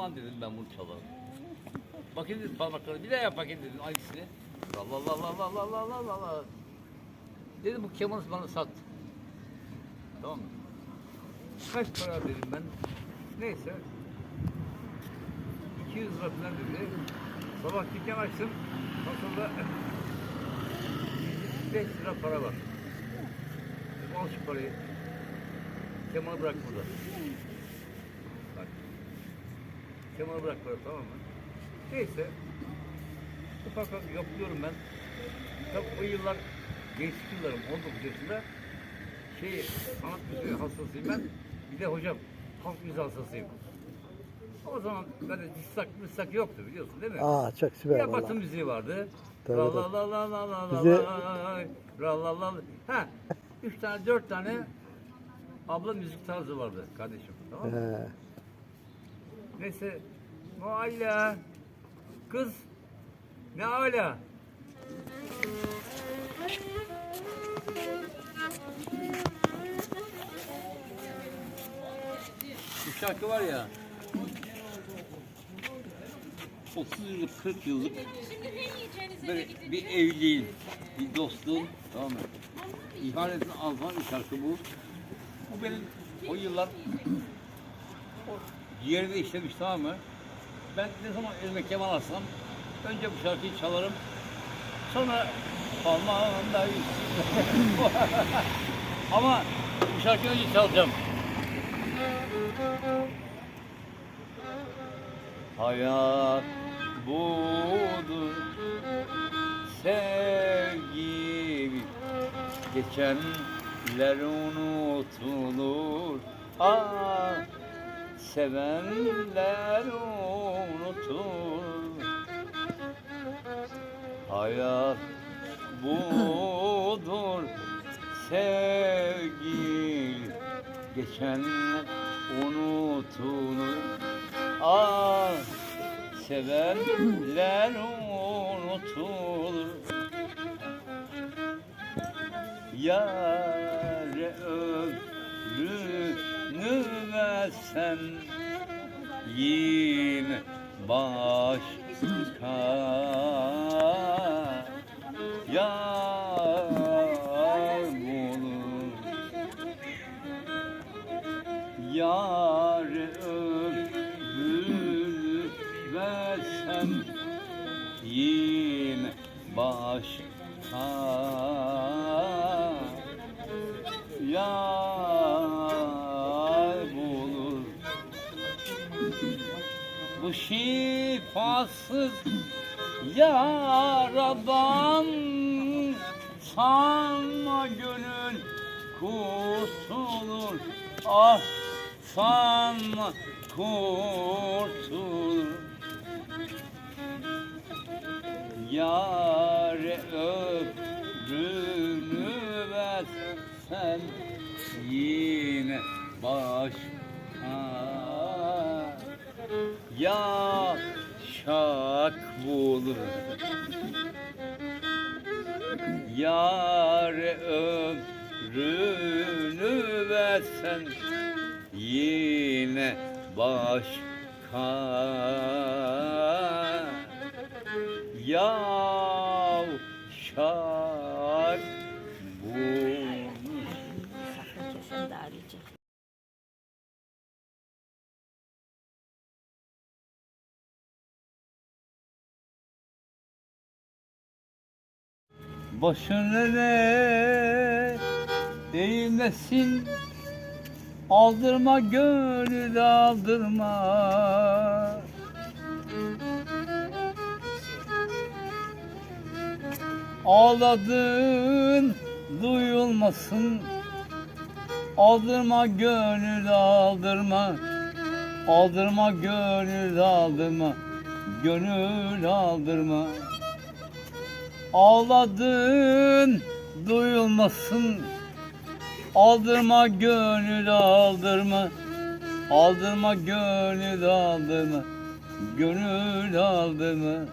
Ulan dedim ben bunu çalarım. Bakayım dedim parmakları bir daha yap bakayım dedim aynısını. Allah Allah Allah Allah Allah Allah Allah. Dedim bu kemanı bana sat. Tamam mı? Kaç para dedim ben. Neyse. 200 lira falan dedi. Sabah dükkan açtım. Kasada 5 lira para var. Al şu parayı. Kemanı bırak burada. Bak. Kemanı bırak burada tamam mı? Neyse. Ufak ufak yapıyorum ben. Tabii o yıllar gençlik yıllarım 19 yaşında şey sanat müziği hastasıyım ben. Bir de hocam halk müziği hastasıyım. O zaman böyle distak mistak yoktu biliyorsun değil mi? Aa çok süper Ya batı valla. müziği vardı. Tabii, La tabii. la la la la la la Bize- la la la la Ha, üç tane dört tane abla müzik tarzı vardı kardeşim. Tamam mı? He. Neyse. Mualla. Kız. Ne hala? Bu şarkı var ya. 30 yıllık, 40 yıllık böyle bir evliliğin, bir dostluğun, tamam mı? İhanetini anlatan bir şarkı bu. Bu benim o yıllar o yerine işlemiş tamam mı? Ben ne zaman elime keman alsam önce bu şarkıyı çalarım. Sonra parmağımda Ama bu şarkıyı önce çalacağım. Hayat budur sevgi geçenler unutulur ah sevenler unutulur hayat budur sevgi geçenler unutulur ah sevenler unutulur Yâre ömrünü bilmezsem yim başka yar olur yar ömür versem yim başka şifasız yaradan Sanma gönül kurtulur. Ah sanma kurtulur. Yâre ömrünü versen yine başka yaşak bulur. Yâre ömrünü versen yine başka. Yavşak Başın nereye değmesin. Aldırma gönül aldırma. Ağladın duyulmasın. Aldırma gönül aldırma. Aldırma gönül aldırma. Gönül aldırma Ağladın duyulmasın. Aldırma gönül aldırma. Aldırma gönül aldırma. Gönül aldırma.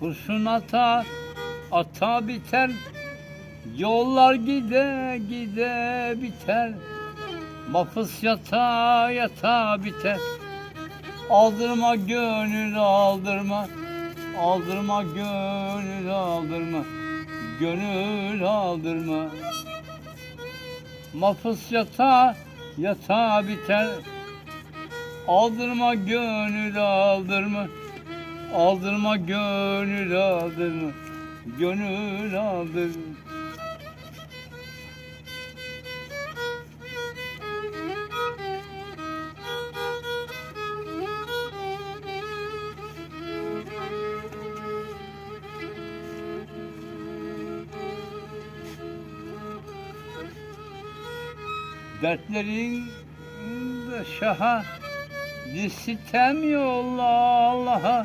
Kurşun atar ata biter. Yollar gide gide biter. Mafus yata yata biter. Aldırma gönül aldırma. Aldırma gönül aldırma. Gönül aldırma. Mafus yata yata biter. Aldırma gönül aldırma. Aldırma gönül aldırma. Gönül aldırma. Dertlerin de şaha bir sitem yolla Allah'a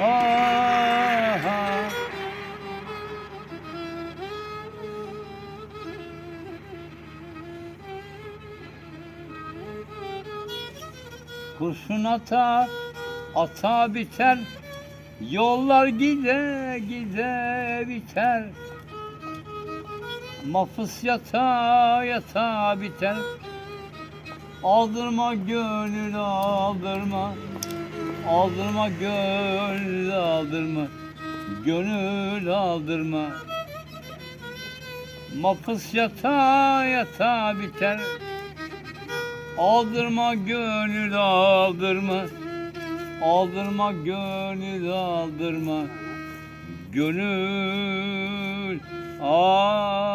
Aha Kurşun ata, ata biter Yollar gide gide biter. Mafus yata yata biter. Aldırma gönül aldırma Aldırma gönül aldırma Gönül aldırma. Mafus yata yata biter. Aldırma gönül aldırma. Aldırma gönül aldırma. Gönül aldırma